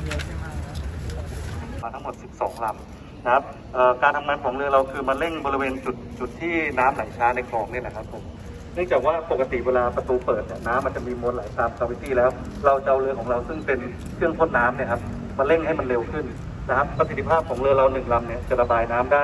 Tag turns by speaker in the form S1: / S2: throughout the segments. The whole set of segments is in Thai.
S1: 12ลำนะครับเอ่อการทำงานของเรือเราคือมาเร่งบริเวณจุดจุดที่น้ำไหลช้าในคลองนี่นะครับผมเนื่องจากว่าปกติเวลาประตูเปิดเนี่ยน้ำมันจะมีมวลไหลตามคาวิตี้แล้ว เราจะเอาเรือของเราซึ่งเป็นเครื่องพ่นน้ำเนี่ยครับมาเร่งให้มันเร็วขึ้นนะครับประสิทธิภาพของเรือเราหนึ่งลำเนี่ยจะระบายน้ำได้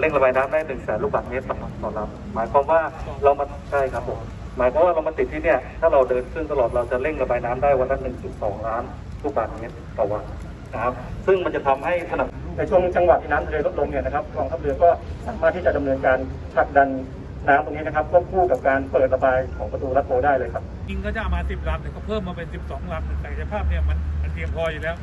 S1: เร่งระบายน้ำได้หนึ่งแสนลูกบาศก์เมตรต่อต่อลำหมายความว่าเรามาใช่ครับผมหมายความว่าเรามาติดที่เนี่ยถ้าเราเดินเครื่งตลอดเราจะเร่งระบายน้ำได้วันละ1.2ล้าน ลูกบาศก์เมตรต่อวันนะครับ ซึ่งมันจะทำให้สนับ
S2: ในช่วงจังหวะที่น้ำทะเลลดลงเนี่ยนะครับกองทัพเรือก็สามารถที่จะดำเนินการผลักดันน้ำตรงนี้นะครับควบคู่กับการเปิดระบายของประตูรัดโบได้เลยครับ
S3: จริงก็จะเอามา 10ลำแต่ก็เพิ่มมาเป็น 12ลำแต่ศักยภาพเนี่ยมันมันเพียงพออยู่แล้ว